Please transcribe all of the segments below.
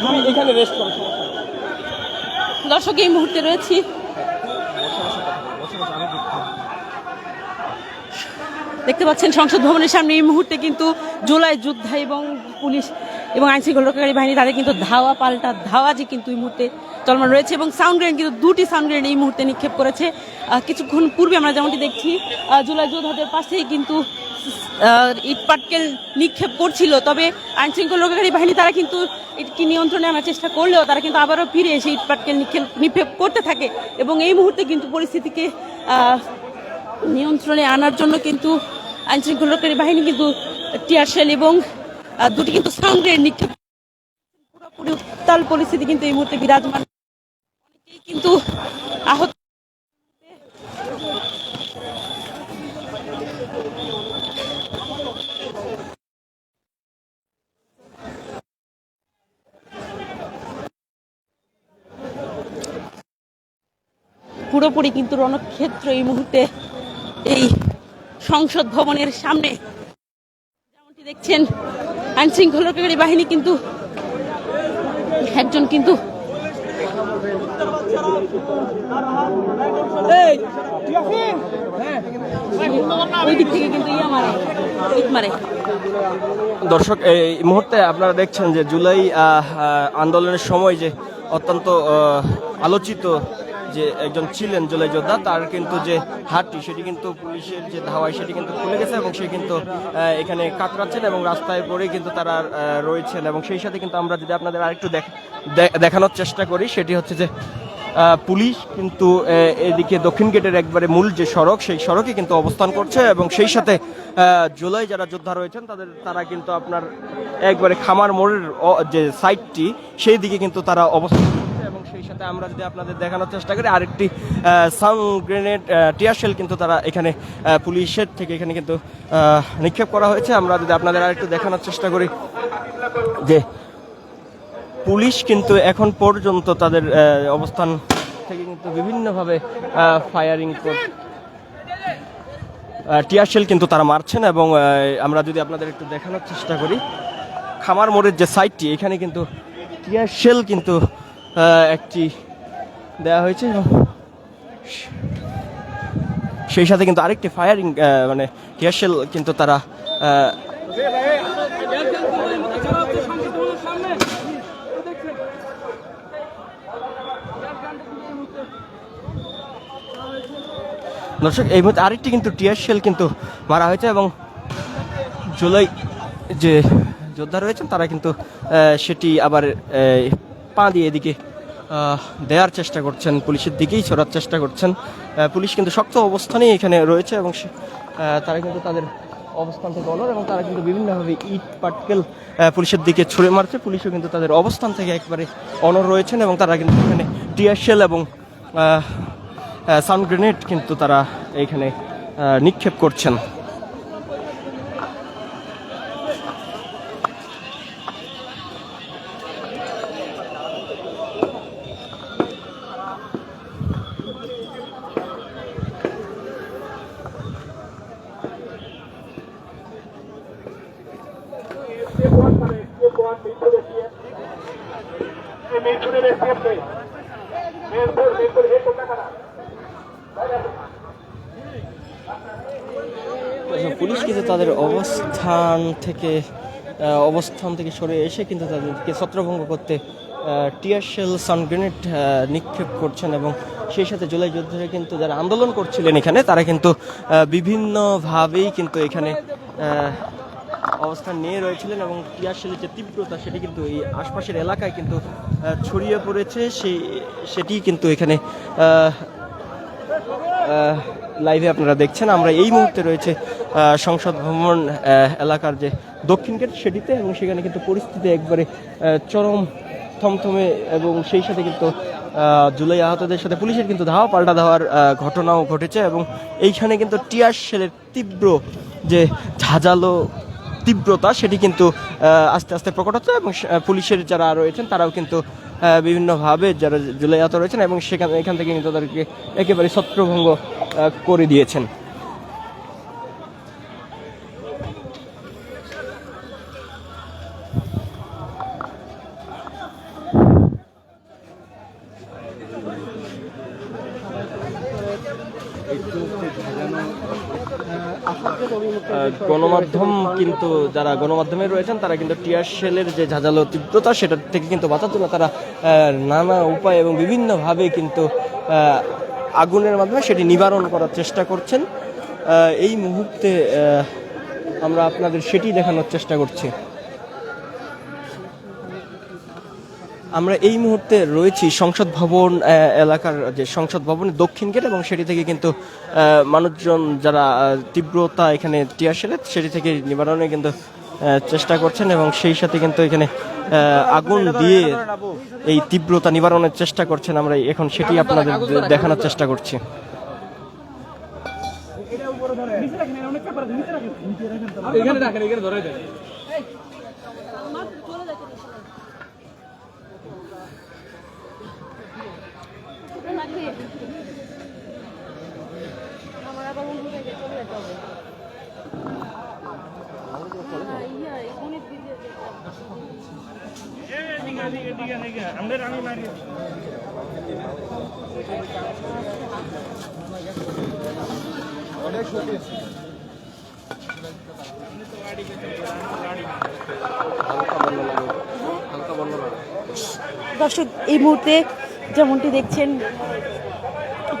তুমি এখানে রেস্ট করো দর্শক, এই মুহূর্তে রয়েছি। দেখতে পাচ্ছেন সংসদ ভবনের সামনে এই মুহূর্তে কিন্তু জোলাই যোদ্ধা এবং পুলিশ এবং আইন শৃঙ্খলা রক্ষাকারী বাহিনী, তাদের কিন্তু ধাওয়া পাল্টা ধাওয়া যে কিন্তু এই মুহূর্তে চলমান রয়েছে এবং সাউন্ড গ্রেন কিন্তু দুটি সাউন্ড গ্রেন এই মুহূর্তে নিক্ষেপ করেছে। কিছুক্ষণ পূর্বে আমরা যেমনটি দেখছি জুলাই যোদ্ধাদের পাশেই কিন্তু ইট পাটকেল নিক্ষেপ করছিল। তবে আইন শৃঙ্খলা রক্ষাকারী বাহিনী, তারা কিন্তু এটি নিয়ন্ত্রণে আনার চেষ্টা করলেও তারা কিন্তু আবারও ফিরে এসে ইট পাটকেল নিক্ষেপ নিক্ষেপ করতে থাকে এবং এই মুহূর্তে কিন্তু পরিস্থিতিকে নিয়ন্ত্রণে আনার জন্য কিন্তু আইন শৃঙ্খলা রক্ষাকারী বাহিনী কিন্তু টিয়ারশেল এবং দুটি কিন্তু সাউন্ড নিক্ষেপ। পুরোপুরি উত্তাল পরিস্থিতি কিন্তু এই মুহূর্তে বিরাজমান। অনেকেই কিন্তু আহত। পুরোপুরি কিন্তু রণক্ষেত্র এই মুহূর্তে এই সংসদ ভবনের সামনে। যেমনটি দেখছেন আইন শৃঙ্খলা রক্ষাকারী বাহিনী কিন্তু একজন কিন্তু ওই দিক থেকে কিন্তু ইয়ে মারে ইট মারে। দর্শক এই মুহূর্তে আপনারা দেখছেন যে জুলাই আন্দোলনের সময় যে অত্যন্ত আলোচিত যে একজন ছিলেন জুলাই যোদ্ধা, তার কিন্তু যে হাতটি, সেটি কিন্তু পুলিশের যে ধাওয়ায়, সেটি কিন্তু খুলে গেছে এবং সে কিন্তু এখানে কাতরাচ্ছেন এবং রাস্তায় পড়ে কিন্তু তারা রয়েছেন এবং সেই সাথে কিন্তু আমরা যদি আপনাদের আরেকটু দেখ- দেখানোর চেষ্টা করি, সেটি হচ্ছে যে পুলিশ কিন্তু এদিকে দক্ষিণ গেটের একবারে মূল যে সড়ক, সেই সড়কে কিন্তু অবস্থান করছে এবং সেই সাথে জুলাই যারা যোদ্ধা রয়েছেন, তাদের, তারা কিন্তু আপনার একবারে খামার মোড়ের যে সাইডটি সেই দিকে কিন্তু তারা অবস্থান সেই সাথে আমরা যদি আপনাদের দেখানোর চেষ্টা করি আরেকটি সাউন্ড গ্রেনেড টিয়ারশেল কিন্তু তারা এখানে পুলিশের থেকে এখানে কিন্তু নিক্ষেপ করা হয়েছে। আমরা যদি আপনাদের আরেকটু দেখানোর চেষ্টা করি যে পুলিশ কিন্তু এখন পর্যন্ত তাদের অবস্থান থেকে কিন্তু বিভিন্নভাবে ফায়ারিং টিয়ারশেল কিন্তু তারা মারছেন এবং আমরা যদি আপনাদের একটু দেখানোর চেষ্টা করি খামার মোড়ের যে সাইটটি এখানে কিন্তু টিয়ারশেল কিন্তু আহ, একটি দেওয়া হয়েছে। সেই সাথে কিন্তু আরেকটি ফায়ারিং মানে টিয়ারশেল কিন্তু তারা দর্শক, এই মুহূর্তে আরেকটি কিন্তু টিয়ার শেল কিন্তু মারা হয়েছে এবং জুলাই যে যোদ্ধা রয়েছেন, তারা কিন্তু সেটি আবার পা দিয়ে এদিকে দেওয়ার চেষ্টা করছেন পুলিশের দিকেই ছোড়ার চেষ্টা করছেন। পুলিশ কিন্তু শক্ত অবস্থানেই এখানে রয়েছে এবং তারা কিন্তু তাদের অবস্থান থেকে অনর এবং তারা কিন্তু বিভিন্নভাবে ইট পাটকেল পুলিশের দিকে ছুড়ে মারছে। পুলিশও কিন্তু তাদের অবস্থান থেকে একবারে অনর রয়েছেন এবং তারা কিন্তু এখানে টিয়ার শেল এবং সাউন্ড গ্রেনেড কিন্তু তারা এইখানে আহ, নিক্ষেপ করছেন। পুলিশ কিন্তু তাদের অবস্থান থেকে অবস্থান থেকে সরে এসে কিন্তু তাদেরকে ছত্রভঙ্গ করতে টিয়ার শেল সান গ্রেনেড নিক্ষেপ করছেন এবং সেই সাথে জুলাই যুদ্ধে কিন্তু যারা আন্দোলন করছিলেন এখানে, তারা কিন্তু বিভিন্নভাবেই কিন্তু এখানে অবস্থান নিয়ে রয়েছিলেন এবং টিয়ার শেলের যে তীব্রতা, সেটি কিন্তু এই আশপাশের এলাকায় কিন্তু ছড়িয়ে পড়েছে। সেই সেটি কিন্তু এখানে লাইভে আপনারা দেখছেন। আমরা এই মুহূর্তে রয়েছে সংসদ ভবন এলাকার যে দক্ষিণ গেট সেটিতে এবং সেখানে কিন্তু পরিস্থিতি একবারে চরম থমথমে এবং সেই সাথে কিন্তু জুলাই আহতদের সাথে পুলিশের কিন্তু ধাওয়া, পাল্টা ধাওয়ার ঘটনাও ঘটেছে এবং এইখানে কিন্তু টিয়ার শেলের তীব্র যে ঝাঁঝালো তীব্রতা সেটি কিন্তু আস্তে আস্তে প্রকট হচ্ছে এবং পুলিশের যারা রয়েছেন তারাও কিন্তু বিভিন্নভাবে যারা জুলাইয়াত রয়েছেন এবং সেখানে, এখান থেকে কিন্তু তাদেরকে একেবারে ছত্রভঙ্গ করে দিয়েছেন। গণমাধ্যম কিন্তু যারা গণমাধ্যমে রয়েছেন, তারা কিন্তু টিয়ার সেলের যে ঝাঁঝালো তীব্রতা সেটা থেকে কিন্তু বাঁচার জন্য তারা নানা উপায় এবং বিভিন্নভাবে কিন্তু আগুনের মাধ্যমে সেটি নিবারণ করার চেষ্টা করছেন। এই মুহূর্তে আমরা আপনাদের সেটি দেখানোর চেষ্টা করছি। আমরা এই মুহূর্তে রয়েছি সংসদ ভবন এলাকার যে সংসদ ভবনের দক্ষিণ গেট এবং সেটি থেকে কিন্তু মানুষজন যারা তীব্রতা এখানে সেলে সেটি থেকে নিবারণে কিন্তু চেষ্টা করছেন এবং সেই সাথে কিন্তু এখানে আগুন দিয়ে এই তীব্রতা নিবারণের চেষ্টা করছেন আমরা এখন, সেটি আপনাদের দেখানোর চেষ্টা করছি। এখানে রাখেন, এখানে ধরে দর্শক এই মুহূর্তে যেমনটি দেখছেন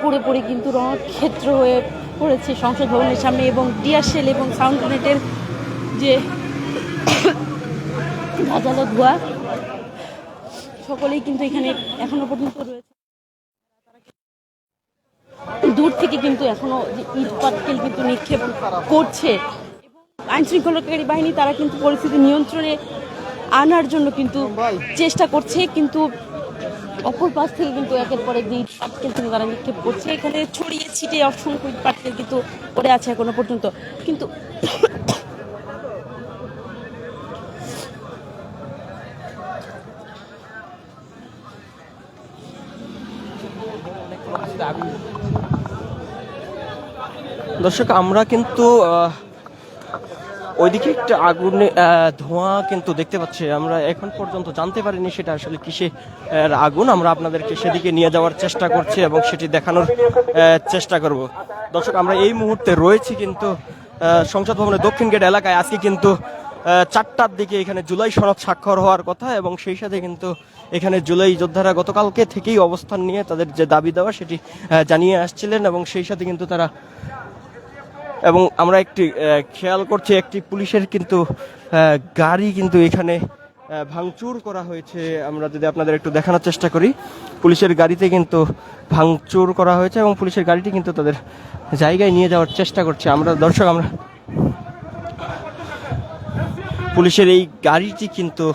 পুরোপুরি কিন্তু রণক্ষেত্র হয়ে পড়েছে সংসদ ভবনের সামনে এবং ডিয়ারশেল এবং সাউন্ড গ্রেনেডের যে ধাজালো ধোয়া সকলেই কিন্তু এখানে এখনও পর্যন্ত রয়েছে। দূর থেকে কিন্তু এখনও ইট পাটকেল কিন্তু নিক্ষেপ করছে। আইন শৃঙ্খলাকারী বাহিনী, তারা কিন্তু পরিস্থিতি নিয়ন্ত্রণে আনার জন্য কিন্তু চেষ্টা করছে, কিন্তু অপর পাশ থেকে কিন্তু একের পর এক ইট পাটকেল কিন্তু তারা নিক্ষেপ করছে। এখানে ছড়িয়ে ছিটিয়ে অসংখ্য ইট পাটকেল কিন্তু পড়ে আছে এখনও পর্যন্ত। কিন্তু দর্শক, আমরা কিন্তু ওইদিকে একটা আগুনে ধোঁয়া কিন্তু দেখতে পাচ্ছি। আমরা এখন পর্যন্ত জানতে পারিনি সেটা আসলে কিসে আগুন। আমরা আপনাদেরকে সেদিকে নিয়ে যাওয়ার চেষ্টা করছি এবং সেটি দেখানোর চেষ্টা করব। দর্শক, আমরা এই মুহূর্তে রয়েছি কিন্তু সংসদ ভবনের দক্ষিণ গেট এলাকায়। আজকে কিন্তু চারটার দিকে এখানে জুলাই সনদ স্বাক্ষর হওয়ার কথা এবং সেই সাথে কিন্তু এখানে জুলাই যোদ্ধারা গতকালকে থেকেই অবস্থান নিয়ে তাদের যে দাবি দেওয়া সেটি জানিয়ে আসছিলেন এবং সেই সাথে কিন্তু তারা এবং আমরা একটি খেয়াল করছি একটি পুলিশের কিন্তু গাড়ি কিন্তু এখানে ভাঙচুর করা হয়েছে। আমরা যদি আপনাদের একটু দেখানোর চেষ্টা করি, পুলিশের গাড়িতে কিন্তু ভাঙচুর করা হয়েছে এবং পুলিশের গাড়িটি কিন্তু তাদের জায়গায় নিয়ে যাওয়ার চেষ্টা করছে। আমরা দর্শক, আমরা পুলিশের এই গাড়িটি কিন্তু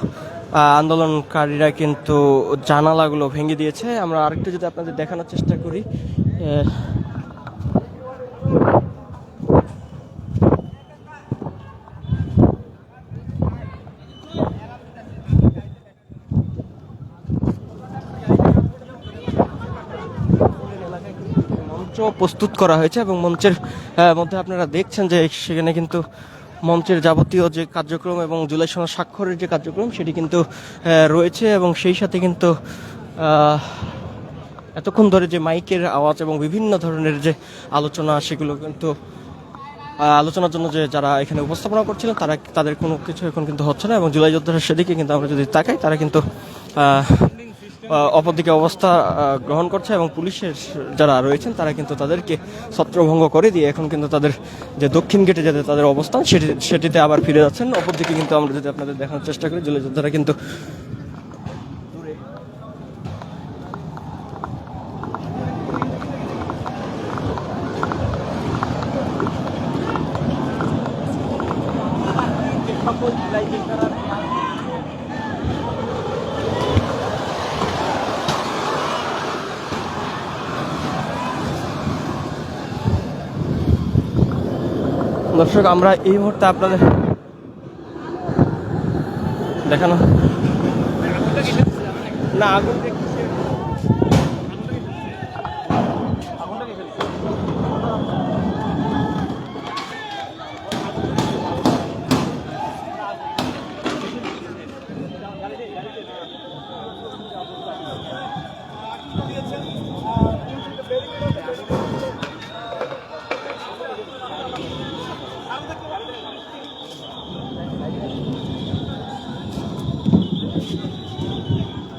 আন্দোলনকারীরা কিন্তু জানালাগুলো ভেঙে দিয়েছে। আমরা আরেকটু যদি আপনাদের দেখানোর চেষ্টা করি। মঞ্চ প্রস্তুত করা হয়েছে এবং মঞ্চের মধ্যে আপনারা দেখছেন যে সেখানে কিন্তু মঞ্চের যাবতীয় যে কার্যক্রম এবং জুলাই সনদ স্বাক্ষরের যে কার্যক্রম, সেটি কিন্তু রয়েছে এবং সেই সাথে কিন্তু এতক্ষণ ধরে যে মাইকের আওয়াজ এবং বিভিন্ন ধরনের যে আলোচনা, সেগুলো কিন্তু আলোচনার জন্য যে যারা এখানে উপস্থাপনা করছিলেন, তারা, তাদের কোনো কিছু এখন কিন্তু হচ্ছে না এবং জুলাই যোদ্ধারা সেদিকে কিন্তু আমরা যদি তাকাই, তারা কিন্তু অপরদিকে অবস্থা গ্রহণ করছে এবং পুলিশের যারা রয়েছেন, তারা কিন্তু তাদেরকে ছত্রভঙ্গ করে দিয়ে এখন কিন্তু তাদের যে দক্ষিণ গেটে যাতে তাদের অবস্থান, সেটি, সেটিতে আবার ফিরে যাচ্ছেন। অপরদিকে কিন্তু আমরা যদি আপনাদের দেখানোর চেষ্টা করি জলে যোদ্ধারা কিন্তু দর্শক আমরা এই মুহূর্তে আপনাদের দেখানো না আগুন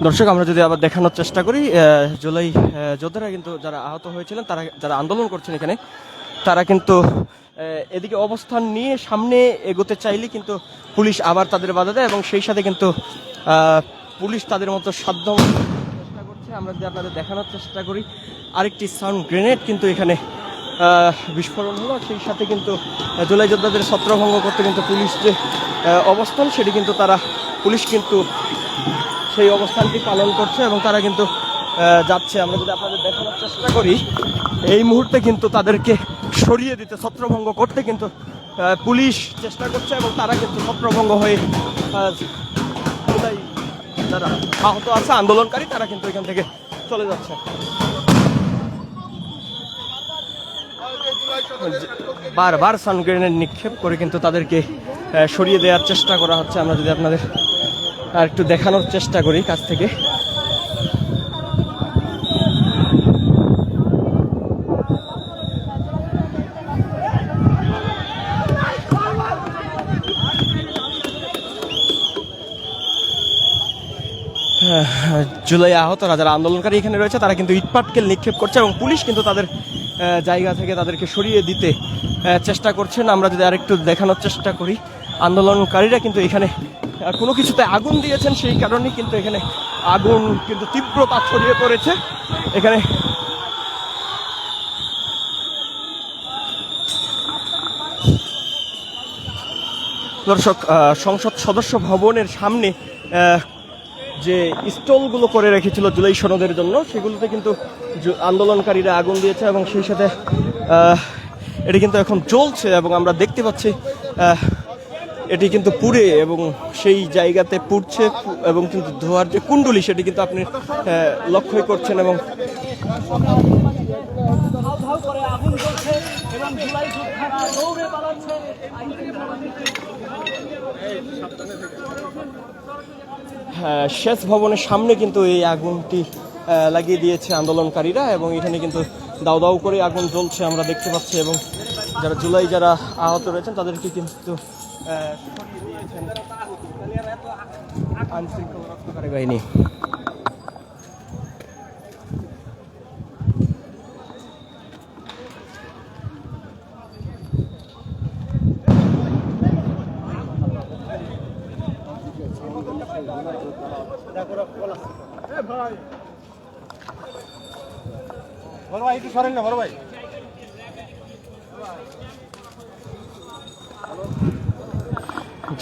দর্শক, আমরা যদি আবার দেখানোর চেষ্টা করি জুলাই যোদ্ধারা কিন্তু যারা আহত হয়েছিলেন, তারা যারা আন্দোলন করছেন এখানে, তারা কিন্তু এদিকে অবস্থান নিয়ে সামনে এগোতে চাইলে কিন্তু পুলিশ আবার তাদের বাধা দেয় এবং সেই সাথে কিন্তু পুলিশ তাদের মতো সাধ্য চেষ্টা করছে। আমরা যদি আপনাদের দেখানোর চেষ্টা করি, আরেকটি সাউন্ড গ্রেনেড কিন্তু এখানে বিস্ফোরণ হলো সেই সাথে কিন্তু জুলাই যোদ্ধাদের ছত্রভঙ্গ করতে কিন্তু পুলিশ যে অবস্থান, সেটি কিন্তু তারা, পুলিশ কিন্তু সেই অবস্থানটি পালন করছে এবং তারা কিন্তু যাচ্ছে। আমরা যদি আপনাদের দেখানোর চেষ্টা করি, এই মুহূর্তে কিন্তু তাদেরকে সরিয়ে দিতে, ছত্রভঙ্গ করতে কিন্তু পুলিশ চেষ্টা করছে এবং তারা কিন্তু ছত্রভঙ্গ হয়ে যারা আহত আছে, আন্দোলনকারী, তারা কিন্তু এখান থেকে চলে যাচ্ছে। বারবার সানগ্রেনের নিক্ষেপ করে কিন্তু তাদেরকে সরিয়ে দেওয়ার চেষ্টা করা হচ্ছে। আমরা যদি আপনাদের আর একটু দেখানোর চেষ্টা করি কাছ থেকে। জুলাই আহতরা যারা আন্দোলনকারী এখানে রয়েছে, তারা কিন্তু ইটপাটকেল নিক্ষেপ করছে এবং পুলিশ কিন্তু তাদের জায়গা থেকে তাদেরকে সরিয়ে দিতে চেষ্টা করছেন। আমরা যদি আরেকটু দেখানোর চেষ্টা করি, আন্দোলনকারীরা কিন্তু এখানে কোনো কিছুতে আগুন দিয়েছেন সেই কারণেই কিন্তু এখানে আগুন কিন্তু তীব্রতা ছড়িয়ে পড়েছে। এখানে দর্শক সংসদ সদস্য ভবনের সামনে যে স্টলগুলো করে রেখেছিল জুলাই সনদের জন্য, সেগুলোতে কিন্তু আন্দোলনকারীরা আগুন দিয়েছে এবং সেই সাথে এটি কিন্তু এখন চলছে এবং আমরা দেখতে পাচ্ছি এটি কিন্তু পুড়ে এবং সেই জায়গাতে পুড়ছে এবং কিন্তু ধোয়ার যে কুণ্ডলি সেটি কিন্তু আপনি লক্ষ্যই করছেন এবং হ্যাঁ, শেষ ভবনের সামনে কিন্তু এই আগুনটি লাগিয়ে দিয়েছে আন্দোলনকারীরা এবং এখানে কিন্তু দাউ দাউ করে আগুন জ্বলছে আমরা দেখতে পাচ্ছি এবং যারা জুলাই যারা আহত রয়েছেন তাদেরকে কিন্তু আহ, সরিয়ে দিয়েছেন আইনশৃঙ্খলা রক্ষাকারী বাহিনী বড় ভাই একটু সরেন না বড় ভাই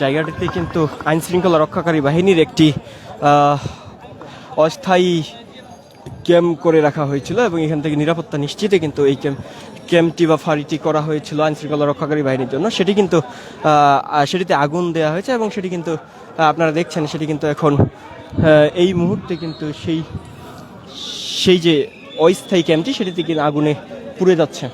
জায়গাটিতে কিন্তু আইন শৃঙ্খলা রক্ষাকারী বাহিনীর একটি অস্থায়ী ক্যাম্প করে রাখা হয়েছিল এবং এখান থেকে নিরাপত্তা নিশ্চিতে কিন্তু এই ক্যাম্প, ক্যাম্পটি বা ফাঁড়িটি করা হয়েছিল আইনশৃঙ্খলা রক্ষাকারী বাহিনীর জন্য। সেটি কিন্তু সেটিতে আগুন দেওয়া হয়েছে এবং সেটি কিন্তু আপনারা দেখছেন সেটি কিন্তু এখন এই মুহূর্তে কিন্তু সেই সেই যে অস্থায়ী ক্যাম্পটি সেটিতে কিন্তু আগুনে পুড়ে যাচ্ছে।